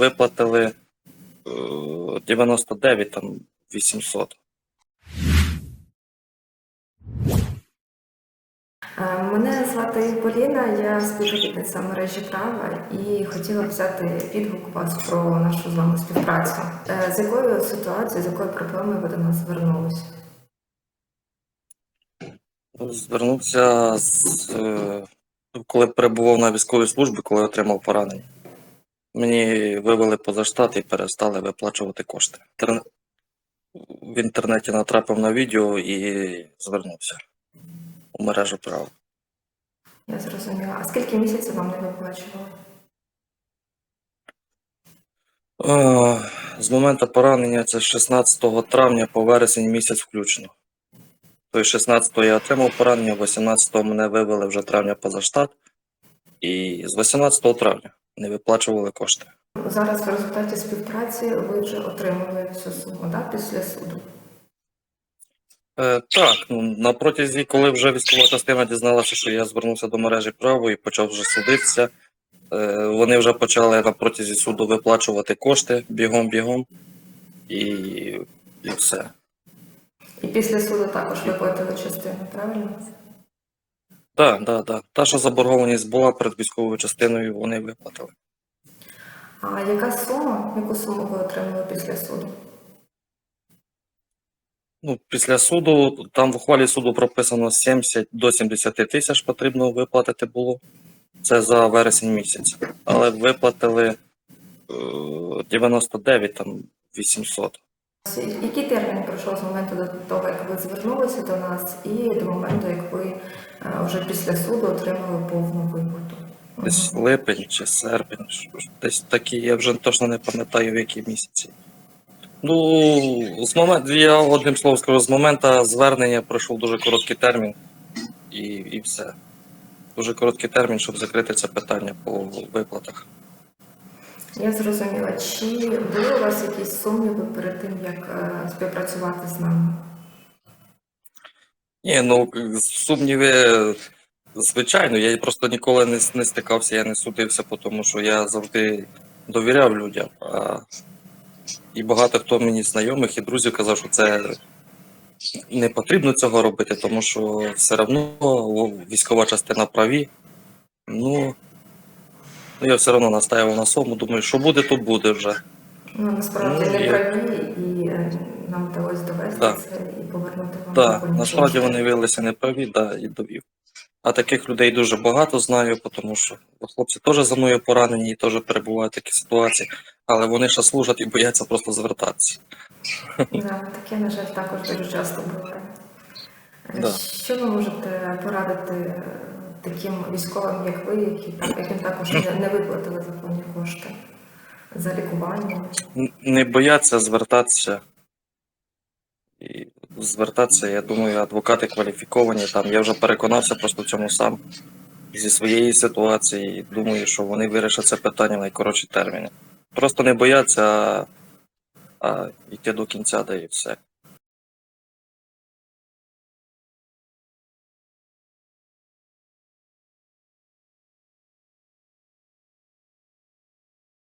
виплатили е, 99 там 800. Е, Мене звати Поліна, я співробітниця мережі права і хотіла б взяти відгук у вас про нашу з вами співпрацю. Е, З якою ситуацією, з якою проблемою ви до нас звернулись? Звернувся з, е, коли перебував на військовій службі, коли отримав поранення. Мені вивели поза штат і перестали виплачувати кошти. В інтернеті натрапив на відео і звернувся у мережу права. Я зрозуміла. А скільки місяців вам не виплачували? Е, З моменту поранення це з 16 травня по вересень місяць включно. Тобто 16 я отримав поранення, 18 мене вивели вже травня поза штат, і з 18 травня не виплачували кошти. Зараз в результаті співпраці ви вже отримали всю суму да, після суду. Е, так, ну, на протязі, коли вже військова частина дізналася, що я звернувся до мережі право і почав вже судитися, е, вони вже почали на протязі суду виплачувати кошти бігом-бігом, і, і все. І після суду також виплатили частину, правильно? Так, так, так. Та, що заборгованість була перед військовою частиною, вони виплатили. А яка сума, яку суму ви отримали після суду? Ну, після суду, там в ухвалі суду прописано 70 до 70 тисяч потрібно виплатити було. Це за вересень місяць. Але виплатили е, 99 там 800. Який термін пройшов з моменту до того, як ви звернулися до нас, і до моменту, як ви е, вже після суду отримали повну виплату? Десь липень чи серпень, десь такі, я вже точно не пам'ятаю в які місяці. Ну, з моменту, я одним словом скажу, з моменту звернення пройшов дуже короткий термін і, і все. Дуже короткий термін, щоб закрити це питання по виплатах. Я зрозуміла. Чи були у вас якісь сумніви перед тим, як е, співпрацювати з нами? Ні, ну сумніви, звичайно, я просто ніколи не, не стикався, я не судився, тому що я завжди довіряв людям. А, і багато хто мені знайомих і друзів казав, що це не потрібно цього робити, тому що все одно військова частина праві. Ну, ну я все одно настаивав на своєму, думаю, що буде, то буде вже. Ну, насправді Ну, не я- праві, і е, нам вдалося довести Да. це і повернути вам Так, насправді вони виявилися неправі, да, і довів. А таких людей дуже багато знаю, тому що хлопці теж за мною поранені і теж перебувають в такій ситуації, але вони ще служать і бояться просто звертатися. Да, таке, на жаль, також дуже часто буває. Е, Да. Що ви можете порадити е, таким військовим, як ви, які, яким також не, не виплатили законні кошти за лікування? Не бояться звертатися. І звертатися, я думаю, адвокати кваліфіковані. Там я вже переконався просто в цьому сам зі своєї ситуації. Думаю, що вони вирішать це питання в найкоротші терміни. Просто не бояться, а, а йти до кінця, да і все.